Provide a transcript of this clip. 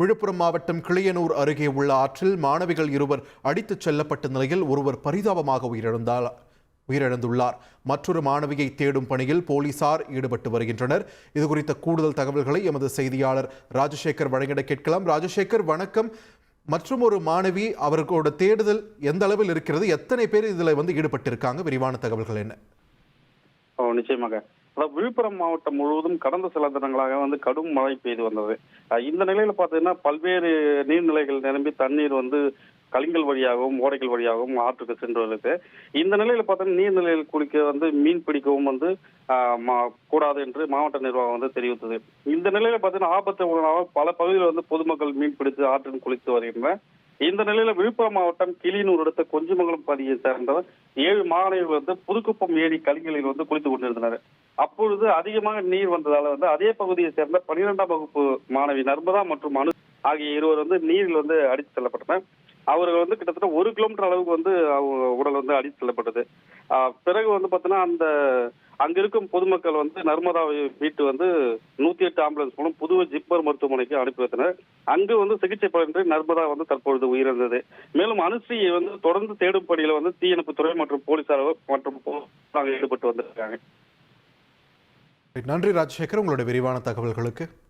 விழுப்புரம் மாவட்டம் கிளியனூர் அருகே உள்ள ஆற்றில் மாணவிகள் இருவர் அடித்துச் செல்லப்பட்ட நிலையில் ஒருவர் பரிதாபமாக உயிரிழந்தார் உயிரிழந்துள்ளார். மற்றொரு மாணவியை தேடும் பணியில் போலீசார் ஈடுபட்டு வருகின்றனர். இது குறித்த கூடுதல் தகவல்களை எமது செய்தியாளர் ராஜசேகர் வழங்கிட கேட்கலாம். ராஜசேகர் வணக்கம். மற்றும் ஒரு மாணவி அவர்களோட தேடுதல் எந்த அளவில் இருக்கிறது? எத்தனை பேர் இதில் வந்து ஈடுபட்டிருக்காங்க? விரிவான தகவல்கள் என்ன? ஓ நிச்சயமாக. அதாவது விழுப்புரம் மாவட்டம் முழுவதும் கடந்த சில தினங்களாக வந்து கடும் மழை பெய்து வந்தது. இந்த நிலையில பார்த்தீங்கன்னா பல்வேறு நீர்நிலைகள் நிரம்பி தண்ணீர் வந்து கலிங்கல் வழியாகவும் ஓடைகள் வழியாகவும் ஆற்றுக்கு சென்று வருது இந்த நிலையில பார்த்தீங்கன்னா நீர்நிலையில் குளிக்க வந்து மீன் பிடிக்கவும் வந்து மா- கூடாது என்று மாவட்ட நிர்வாகம் வந்து தெரிவித்தது. இந்த நிலையில பார்த்தீங்கன்னா ஆபத்து உணவாக பல பகுதியில் வந்து பொதுமக்கள் மீன் பிடித்து ஆற்றில் குளித்து வருகின்றனர். இந்த நிலையில விழுப்புரம் மாவட்டம் கிளியனூர் அடுத்த கொஞ்சமங்கலம் பகுதியை சேர்ந்தவர் ஏழு மாணவர்கள் வந்து புதுக்குப்பம் ஏரி கலிங்கலில் வந்து குளித்துக் கொண்டிருந்தனர். அப்பொழுது அதிகமாக நீர் வந்ததால வந்து அதே பகுதியை சேர்ந்த பனிரெண்டாம் வகுப்பு மாணவி நர்மதா மற்றும் அனு ஆகிய இருவர் வந்து நீரில் வந்து அடித்து செல்லப்பட்டனர். அவர்கள் வந்து கிட்டத்தட்ட ஒரு கிலோமீட்டர் அளவுக்கு வந்து அவங்க உடல் வந்து அடித்து செல்லப்பட்டது. பிறகு வந்து பார்த்தீங்கன்னா அந்த அங்க இருக்கும் பொதுமக்கள் வந்து நர்மதா வீட்டு வந்து நூத்தி எட்டு ஆம்புலன்ஸ் மூலம் புதுவை ஜிப்மர் மருத்துவமனைக்கு அனுப்பி வைத்தனர். அங்கு வந்து சிகிச்சை பலனின்றி நர்மதா வந்து தற்பொழுது உயிரிழந்தது. மேலும் அனுஸ்ரீயை வந்து தொடர்ந்து தேடும் பணியில வந்து தீயணைப்புத்துறை மற்றும் போலீசார் மற்றும் ஈடுபட்டு வந்திருக்காங்க. நன்றி ராஜசேகர் உங்களுடைய விரிவான தகவல்களுக்கு.